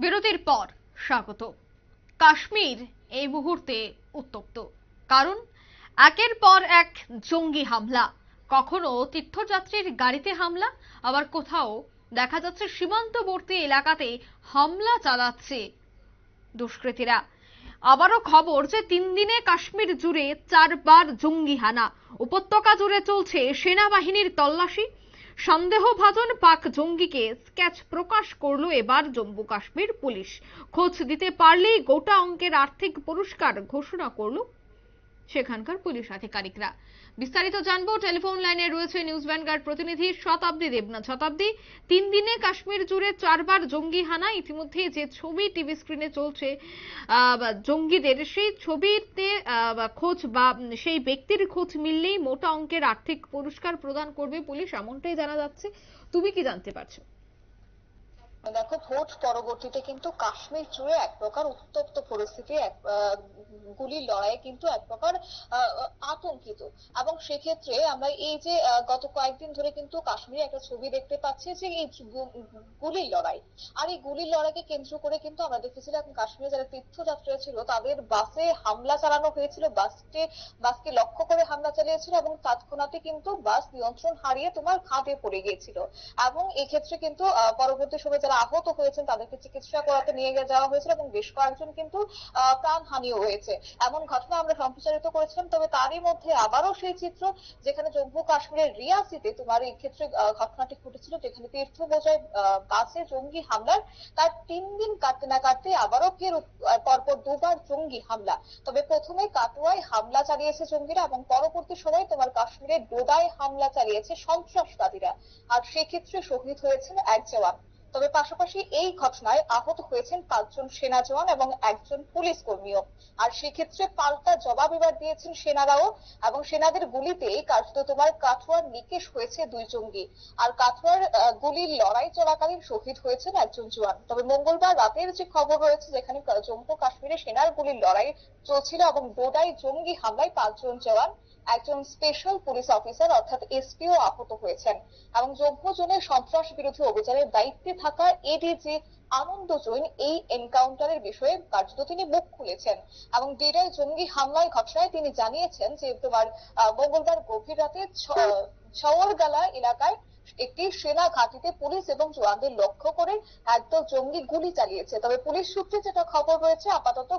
বিরতির পর স্বাগত। কাশ্মীর এই মুহূর্তে উত্তপ্ত। কারণ, একের পর এক জঙ্গি হামলা। কখনো তীর্থযাত্রীর গাড়িতে হামলা, আবার কোথাও দেখা যাচ্ছে সীমান্তবর্তী এলাকাতে হামলা চালাচ্ছে দুষ্কৃতীরা। আবারও খবর যে তিন দিনে কাশ্মীর জুড়ে চারবার জঙ্গি হানা। উপত্যকা জুড়ে চলছে সেনাবাহিনীর তল্লাশি সন্দেহভাজন পাক জঙ্গিকে স্কেচ প্রকাশ করল এবার জম্মু কাশ্মীর পুলিশ। খোঁজ দিতে পারলেই গোটা অঙ্কের আর্থিক পুরস্কার ঘোষণা করল সেখানকার পুলিশ আধিকারিকরা। বিস্তারিত জানব। টেলিফোন লাইনে রয়েছে নিউজ ভ্যানগার্ড প্রতিনিধি শতাব্দী দেবনাথ। শতাব্দী, তিন দিনে কাশ্মীর জুড়ে চারবার জঙ্গি হানা। ইতিমধ্যে যে ছবি টিভি স্ক্রিনে চলছে জঙ্গিদের, সেই ছবিতে খোঁজ বা সেই ব্যক্তির খোঁজ মিললেই মোটা অঙ্কের আর্থিক পুরস্কার প্রদান করবে পুলিশ, এমনটাই জানা যাচ্ছে। তুমি কি জানতে পারছ? দেখো ভোট পরবর্তীতে কিন্তু কাশ্মীর জুড়ে এক প্রকার উত্তপ্ত পরিস্থিতি এক আহ, গুলির লড়াইয়ে কিন্তু এক প্রকার আতঙ্কিত। এবং সেক্ষেত্রে আমরা এই যে গত কয়েকদিন ধরে কিন্তু কাশ্মীরে একটা ছবি দেখতে পাচ্ছি যে এই গুলির লড়াই। আর এই গুলির লড়াইকে কেন্দ্র করে কিন্তু আমরা দেখেছিলাম কাশ্মীরে যারা তীর্থযাত্রীরা ছিল তাদের বাসে হামলা চালানো হয়েছিল বাসকে বাসকে লক্ষ্য করে হামলা চালিয়েছিল এবং তৎক্ষণাৎই কিন্তু বাস নিয়ন্ত্রণ হারিয়ে তোমার খাদে পড়ে গিয়েছিল। এবং এক্ষেত্রে কিন্তু পরবর্তী সময়ে যারা আহত হয়েছেন তাদেরকে চিকিৎসা করাতে নিয়ে যাওয়া হয়েছিল এবং বেশ কয়েকজন কিন্তু আহ, প্রাণহানিও হয়েছে। এমন ঘটনা আমরা সম্প্রচারিত করেছিলাম তবে তারই মধ্যে আবারও সেই চিত্র যেখানে জম্মু কাশ্মীরের রিয়াসিতে তোমার এই ক্ষেত্রে ঘটনাটি ঘটেছিল যেখানে তীর্থ বোঝায় বাসে জঙ্গি হামলার তার তিন দিন কাটতে না কাটতে আবারও ফের পরপর দুবার জঙ্গি হামলা। তবে প্রথমে কাটুয়ায় হামলা চালিয়েছে জঙ্গিরা এবং পরবর্তী সময় তোমার কাশ্মীরের ডোডায় হামলা চালিয়েছে সন্ত্রাসবাদীরা। আর সেক্ষেত্রে শহীদ হয়েছেন এক জওয়ান। তবে পাশাপাশি এই ঘটনায় আহত হয়েছেন পাঁচজন সেনা জওয়ান এবং একজন পুলিশ কর্মীও। আর সেক্ষেত্রে পাল্টা জবাব এবার দিয়েছেন সেনারাও এবং সেনাদের গুলিতেই কার্যত তোমার কাঠুয়ার নিকেশ হয়েছে দুই জঙ্গি। আর কাঠুয়ার গুলির লড়াই চলাকালীন শহীদ হয়েছেন একজন জওয়ান। তবে মঙ্গলবার রাতের যে খবর রয়েছে যেখানে জম্মু কাশ্মীরে সেনার গুলির লড়াই চলছিল এবং ডোডাই জঙ্গি হামলায় পাঁচজন জওয়ান, একজন স্পেশাল পুলিশ অফিসার অর্থাৎ এসপিও আহত হয়েছেন। এবং জম্মু জোনের সন্ত্রাস বিরোধী অভিযানের দায়িত্বে থাকা এডিজি আনন্দ জৈন, এই এনকাউন্টারের বিষয়ে কার্যত তিনি মুখ খুলেছেন। এবং ডেরায় জঙ্গি হামলার ঘটনায় তিনি জানিয়েছেন যে তোমার মঙ্গলবার গভীর রাতে ছওয়ারগালা এলাকায় একটি সেনা ঘাঁটিতে পুলিশ এবং জওয়ানদের লক্ষ্য করে একদল জঙ্গি গুলি চালিয়েছে। তবে পুলিশ সূত্রে যেটা খবর রয়েছে, আপাতত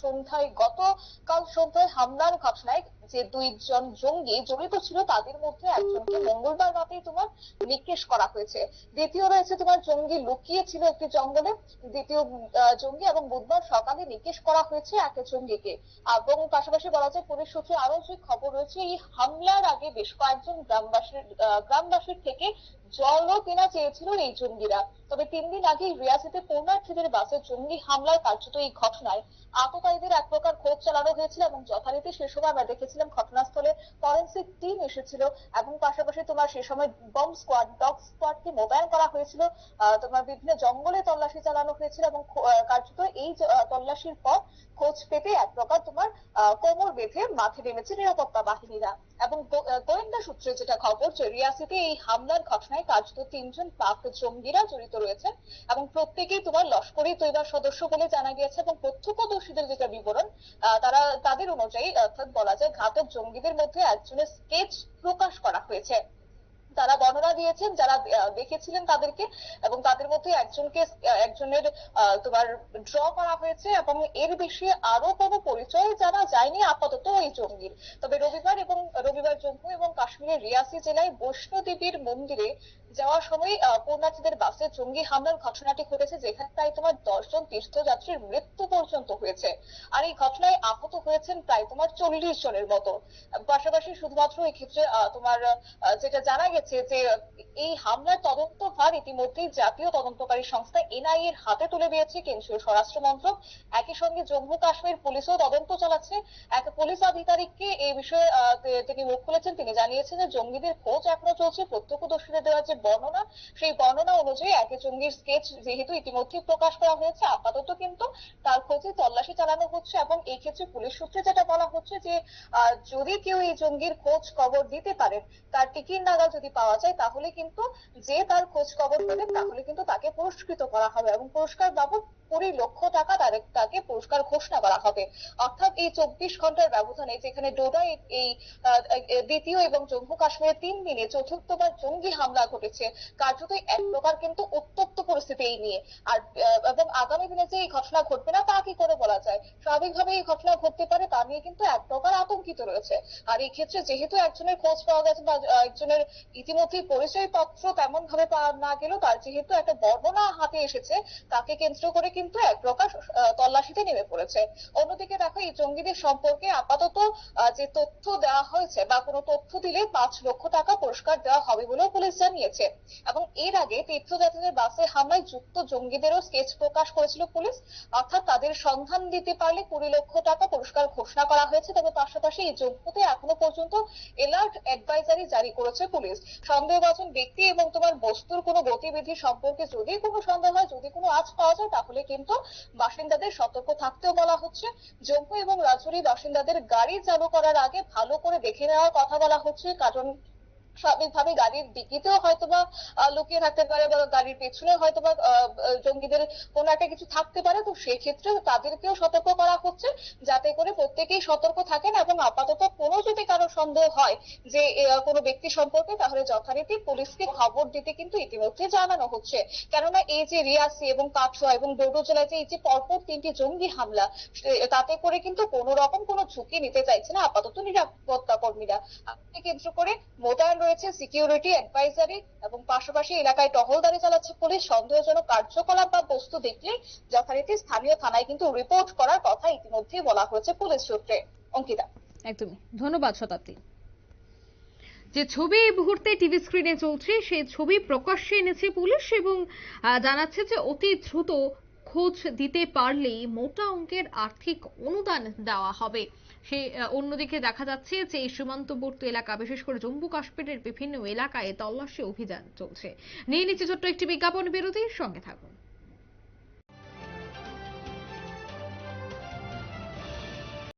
সন্ধ্যায়, গতকাল সন্ধ্যায় হামলার ঘটনায় যে দুইজন জঙ্গি জড়িত ছিল, তাদের মধ্যে একজনকে মঙ্গলবার রাতেই তোমার নিকেশ করা হয়েছে। দ্বিতীয় রয়েছে তোমার জঙ্গি লুকিয়ে ছিল একটি জঙ্গলে। দ্বিতীয় জঙ্গি এবং বুধবার সকালে নিকেশ করা হয়েছে এক জঙ্গিকে। এবং পাশাপাশি বলা যায়, পুলিশ সূত্রে আরও যে খবর রয়েছে, এই হামলার আগে বেশ কয়েকজন গ্রামবাসীর গ্রামবাসীর থেকে জলও কেনা চেয়েছিল এই জঙ্গিরা। তবে তিন দিন আগে রিয়াসিতে পূর্ণার্থীদের বাসে জঙ্গি হামলার কার্যত এই ঘটনায় আততায়ীদের এক প্রকার খোঁজ চালানো হয়েছিল এবং যথারীতি সে সময় আমরা দেখেছিলাম ঘটনাস্থলে ফরেন্সিক টিম এসেছিল এবং পাশাপাশি তোমার সে সময় বম স্কোয়াড, ডগ স্কোয়াডকে মোতায়েন করা হয়েছিল। তোমার বিভিন্ন জঙ্গলে তল্লাশি চালানো হয়েছিল এবং কার্যত এই তল্লাশির পর খোঁজ পেতে এক প্রকার তোমার কোমর বেঁধে মাঠে নেমেছে নিরাপত্তা বাহিনীরা। এবং গোয়েন্দা সূত্রে যেটা খবর যে রিয়াসিতে এই হামলার ঘটনায় কার্যত তিনজন পাক জঙ্গিরা জড়িত রয়েছে এবং প্রত্যেকেই তোমার লস্করি তৈবার সদস্য বলে জানা গিয়েছে এবং প্রত্যক্ষদর্শীদের যেটা বিবরণ তারা তাদের অনুযায়ী, অর্থাৎ বলা যায় ঘাতক জঙ্গিদের মধ্যে একজনের স্কেচ প্রকাশ করা হয়েছে। তারা বর্ণনা দিয়েছেন, যারা দেখেছিলেন তাদেরকে এবং তাদের মধ্যে একজনকে একজনের তোমার ড্র করা হয়েছে এবং এর বেশি আরও কোনো পরিচয় জানা যায়নি আপাতত ওই জঙ্গির। তবে রবিবার এবং রবিবার জম্মু এবং কাশ্মীরের রিয়াসি জেলায় বৈষ্ণো দেবীর মন্দিরে যাওয়ার সময় আহ, পুণ্যার্থীদের বাসে জঙ্গি হামলার ঘটনাটি ঘটেছে যেখানে প্রায় তোমার দশজন তীর্থযাত্রীর মৃত্যু পর্যন্ত হয়েছে। আর এই ঘটনায় আহত হয়েছেন প্রায় তোমার চল্লিশ জনের মতো। পাশাপাশি শুধুমাত্র এই ক্ষেত্রে তোমার যেটা জানা গেছে যে এই হামলার তদন্ত ভার ইতিমধ্যেই জাতীয় তদন্তকারী সংস্থা এনআইএ এর হাতে তুলে দিয়েছে কেন্দ্রীয় স্বরাষ্ট্র মন্ত্রক। একই সঙ্গে জম্মু কাশ্মীর পুলিশও তদন্ত চালাচ্ছে। এক পুলিশ আধিকারিককে এই বিষয়ে তিনি মুখ খুলেছেন। তিনি জানিয়েছেন যে জঙ্গিদের খোঁজ এখনও চলছে। প্রত্যক্ষদর্শীদের দেওয়া যে বর্ণনা, সেই বর্ণনা অনুযায়ী একে জঙ্গির স্কেচ যেহেতু ইতিমধ্যে প্রকাশ করা হয়েছে, আপাতত কিন্তু তার খোঁজে তল্লাশি চালানো হচ্ছে এবং এই ক্ষেত্রে পুলিশ সূত্রে যেটা বলা হচ্ছে যে যদি কেউ এই জঙ্গির খোঁজ খবর দিতে পারেন তার টিকিট নাগাল যদি পাওয়া যায়, তাহলে কিন্তু যে তার খোঁজ খবর দেবে, তাহলে কিন্তু তাকে পুরস্কৃত করা হবে এবং পুরস্কার বাবদ কুড়ি লক্ষ টাকা তাকে পুরস্কার ঘোষণা করা হবে। অর্থাৎ এই চব্বিশ ঘণ্টার ব্যবধানে যেখানে ডোডায় এই দ্বিতীয় এবং জম্মু কাশ্মীরে তিন দিনে চতুর্থবার জঙ্গি হামলা ঘটেছে, কার্যত এক প্রকার কিন্তু উত্তপ্ত পরিস্থিতি এই নিয়ে। আর এবং আগামী দিনে যে এই ঘটনা ঘটবে না, তা কি করে বলা যায়? স্বাভাবিকভাবে এই ঘটনা ঘটতে পারে, তা নিয়ে কিন্তু এক প্রকার আতঙ্কিত রয়েছে। আর এই ক্ষেত্রে যেহেতু একজনের খোঁজ পাওয়া গেছে বা একজনের ইতিমধ্যেই পরিচয় পত্র তেমন ভাবে পাওয়া না গেলেও তার যেহেতু একটা বর্ণনা হাতে এসেছে, তাকে কেন্দ্র করে কিন্তু এক প্রকার তল্লাশিতে নেমে পড়েছে। অন্যদিকে দেখো, এই জঙ্গিদের সম্পর্কে আপাতত যে তথ্য দেওয়া হয়েছে বা কোনো তথ্য দিলে পাঁচ লক্ষ টাকা পুরস্কার দেওয়া হবে বলেও পুলিশ জানিয়েছে। এবং এর আগে তীর্থযাত্রীদের বাসে হামলায় যুক্ত জঙ্গিদেরও স্কেচ প্রকাশ করেছিল পুলিশ। অর্থাৎ তাদের সন্ধান দিতে পারলে কুড়ি লক্ষ টাকা পুরস্কার ঘোষণা করা হয়েছে। তবে পাশাপাশি এই জম্মুতে এখনও পর্যন্ত এলার্ট অ্যাডভাইজারি জারি করেছে পুলিশ। সন্দেহভাজন ব্যক্তি এবং তোমার বস্তুর কোনো গতিবিধি সম্পর্কে যদি কোনো সন্দেহ হয়, যদি কোনো আজ পাওয়া যায়, তাহলে কিন্তু বাসিন্দাদের সতর্ক থাকতেও বলা হচ্ছে। জম্মু এবং রাজৌরি বাসিন্দাদের গাড়ি চালু করার আগে ভালো করে দেখে নেওয়ার কথা বলা হচ্ছে। কারণ স্বাভাবিকভাবে গাড়ির ডিকিতেও হয়তোবা লুকিয়ে থাকতে পারে বা গাড়ির পেছনে হয়তোবা আহ, আহ, জঙ্গিদের কোনো একটা কিছু থাকতে পারে। তো সেক্ষেত্রে তাদেরকেও সতর্ক করা হচ্ছে যাতে করে প্রত্যেকেই সতর্ক থাকেন এবং আপাতত কোনো যদি কারও সন্দেহ হয় যে কোনো ব্যক্তি সম্পর্কে তাহলে যথারীতি পুলিশকে খবর দিতে কিন্তু ইতিমধ্যে জানানো হচ্ছে। কেননা এই যে রিয়াসি এবং কাঠুয়া এবং ডোডো জেলায় যে এই যে পরপর তিনটি জঙ্গি হামলা তাতে করে কিন্তু কোনো রকম কোনো ঝুঁকি নিতে চাইছে না আপাতত নিরাপত্তা কর্মীরা কেন্দ্র করে মোতায়েন রয়েছে সিকিউরিটি অ্যাডভাইজারি এবং পাশাপাশি এলাকায় টহলদারি চালাচ্ছে পুলিশ। সন্দেহজনক কার্যকলাপ বা বস্তু দেখলে যথারীতি স্থানীয় থানায় কিন্তু রিপোর্ট করার কথা ইতিমধ্যেই বলা হয়েছে পুলিশ সূত্রে। অঙ্কিতা। একদমই। ধন্যবাদ শতাব্দী। যে ছবি এই মুহূর্তে টিভি স্ক্রিনে চলছে, সেই ছবি প্রকাশ্যে এনেছে পুলিশ এবং জানাচ্ছে যে অতি দ্রুত খোঁজ দিতে পারলেই মোটা অঙ্কের আর্থিক অনুদান দেওয়া হবে। সে অন্যদিকে দেখা যাচ্ছে যে এই সীমান্তবর্তী এলাকা, বিশেষ করে জম্মু কাশ্মীরের বিভিন্ন এলাকায় তল্লাশি অভিযান চলছে। নিয়ে নিচ্ছে ছোট্ট একটি বিজ্ঞাপন বিরতির সঙ্গে থাকুন।